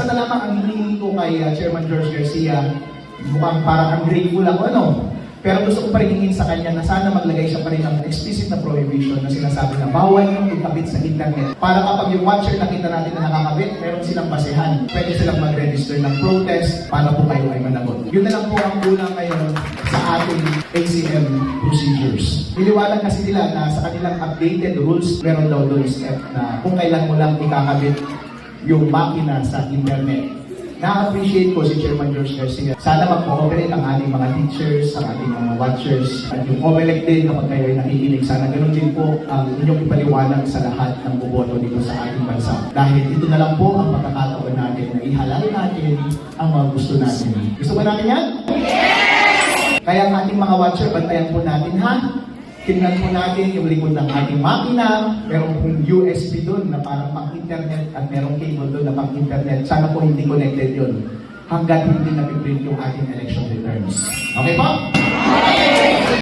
isa na lamang ang hinihingi ko kay uh, Chairman George Garcia. Mukhang parang ungrateful ako, ano? Pero gusto ko pa rin hingin sa kanya na sana maglagay siya pa rin ng explicit na prohibition na sinasabi na bawal yung ikabit sa internet. Para kapag yung watcher nakita natin na nakakabit, meron silang basehan. Pwede silang mag-register ng protest para po kayo ay managot. Yun na lang po ang kulang ngayon sa ating ACM procedures. Niliwanag kasi nila na sa kanilang updated rules, meron daw doon step na kung kailan mo lang ikakabit yung makina sa internet. Na-appreciate ko si Chairman George Garcia. Sana mag-cooperate ang ating mga teachers, ang ating mga watchers, at yung COMELEC din kapag kayo ay nakikinig. Sana ganun din po ang inyong ipaliwanag sa lahat ng buboto dito sa ating bansa. Dahil ito na lang po ang pagkakataon natin na ihalal natin ang mga gusto natin. Gusto ba natin yan? Kaya ang ating mga watcher, bantayan po natin ha. Tingnan po natin yung likod ng ating makina. Meron pong USB doon na parang pang-internet at merong cable doon na pang-internet. Sana po hindi connected yun hanggat hindi napiprint yung ating election returns. Okay po?